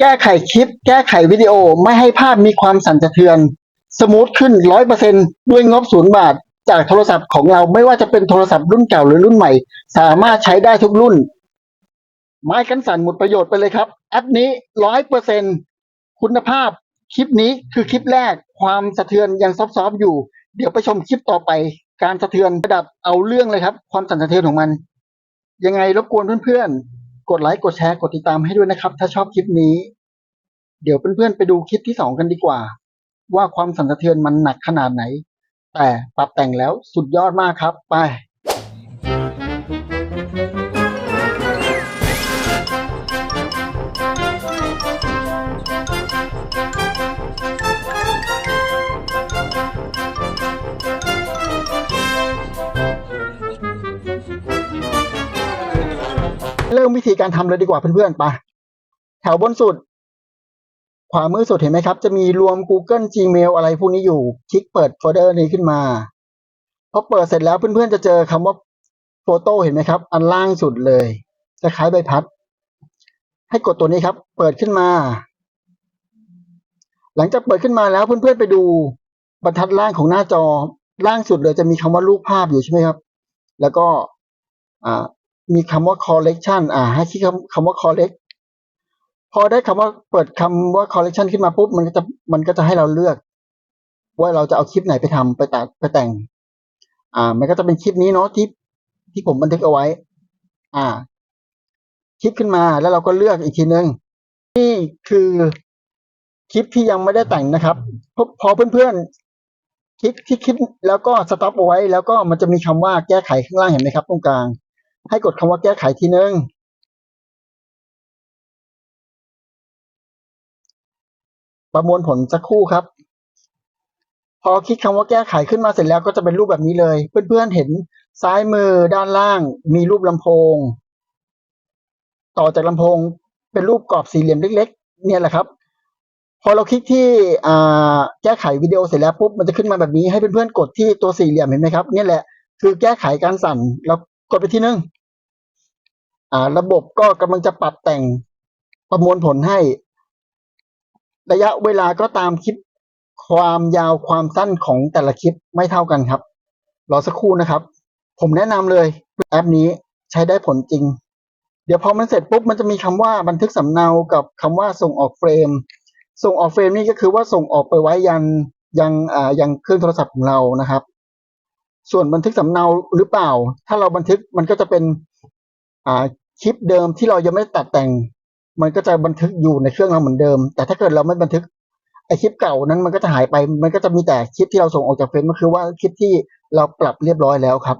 แก้ไขคลิป แก้ไขวิดีโอไม่ให้ภาพมีความสั่นสะเทือน สมูทขึ้นร้อยเปอร์เซ็นด้วยงบศูนย์บาท จากโทรศัพท์ของเราไม่ว่าจะเป็นโทรศัพท์รุ่นเก่าหรือรุ่นใหม่ สามารถใช้ได้ทุกรุ่น ไม้กันสั่นหมดประโยชน์ไปเลยครับ แอปนี้ร้อยเปอร์เซ็นคุณภาพคลิปนี้คือคลิปแรกความสะเทือนยังซอฟๆอยู่ เดี๋ยวไปชมคลิปต่อไป การสะเทือนระดับเอาเรื่องเลยครับ ความสั่นสะเทือนของมัน ยังไงรบกวนเพื่อนๆ กดไลค์กดแชร์กดติดตามให้ด้วยนะครับ ถ้าชอบคลิปนี้ เดี๋ยวเพื่อนๆไปดูคลิปที่สองกันดีกว่า ว่าความสั่นสะเทือนมันหนักขนาดไหน แต่ปรับแต่งแล้วสุดยอดมากครับ ไป เริ่มวิธีการทำเลยดีกว่าเพื่อนๆไปแถวบนสุด ขวามือสุดเห็นไหมครับ จะมีรวม Google Gmail อะไรพวกนี้อยู่ คลิกเปิดโฟลเดอร์นี้ขึ้นมาพอเปิดเสร็จแล้วเพื่อนๆจะเจอคำว่าโฟโต้เห็นไหมครับ อันล่างสุดเลยจะคล้ายใบพัด ให้กดตัวนี้ครับ เปิดขึ้นมา หลังจากเปิดขึ้นมาแล้วเพื่อนๆไปดูบรรทัดล่างของหน้าจอล่างสุดเลยจะมีคำว่ารูปภาพอยู่ใช่ไหมครับ แล้วก็อ่า มีคำว่า collection อ่า ให้คลิกคำคำว่า collect พอได้คำว่าเปิดคำว่า collection ขึ้นมาปุ๊บมันก็จะมันก็จะให้เราเลือก ว่าเราจะเอาคลิปไหนไปทำไปตัดไปแต่ง อ่า มันก็จะเป็นคลิปนี้เนาะที่ที่ผมบันทึกเอาไว้ อ่า คลิปขึ้นมาแล้วเราก็เลือกอีกทีนึงนี่คือคลิปที่ยังไม่ได้แต่งนะครับพอพอเพื่อนๆคลิกที่คลิปแล้วก็สต็อปเอาไว้ แล้วก็มันจะมีคำว่าแก้ไขข้างล่างเห็นไหมครับ ตรงกลาง ให้กดคำว่าแก้ไขทีนึง ประมวลผลสักครู่ครับ พอคลิกคำว่าแก้ไขขึ้นมาเสร็จแล้วก็จะเป็นรูปแบบนี้เลย เพื่อนๆเห็นซ้ายมือด้านล่าง มีรูปลำโพง ต่อจากลำโพงเป็นรูปกรอบสี่เหลี่ยมเล็ก ๆ เนี่ยแหละครับ พอเราคลิกที่แก้ไขวิดีโอเสร็จแล้วปุ๊บมันจะขึ้นมาแบบนี้ให้เพื่อนๆกดที่ตัวสี่เหลี่ยมเห็นไหมครับเนี่ยแหละคือแก้ไขการสั่นแล้วกดไปที่นึง อ่า ระบบก็กำลังจะปรับแต่งประมวลผลให้ ระยะเวลาก็ตามคลิป ความยาวความสั้นของแต่ละคลิปไม่เท่ากันครับ รอสักครู่นะครับ ผมแนะนำเลยแอปนี้ใช้ได้ผลจริง เดี๋ยวพอมันเสร็จปุ๊บมันจะมีคำว่าบันทึกสำเนากับคำว่าส่งออกเฟรม ส่งออกเฟรมนี่ก็คือว่าส่งออกไปไว้ยันยังอ่ายังเครื่องโทรศัพท์ของเรานะครับ ส่วนบันทึกสำเนาหรือเปล่า ถ้าเราบันทึกมันก็จะเป็น คลิปเดิมที่เรายังไม่ตัดแต่ง มันก็จะบันทึกอยู่ในเครื่องเราเหมือนเดิม แต่ถ้าเกิดเราไม่บันทึกไอคลิปเก่านั้นมันก็จะหายไป มันก็จะมีแต่คลิปที่เราส่งออกจากเฟซก็คือว่าคลิปที่เราปรับเรียบร้อยแล้วครับ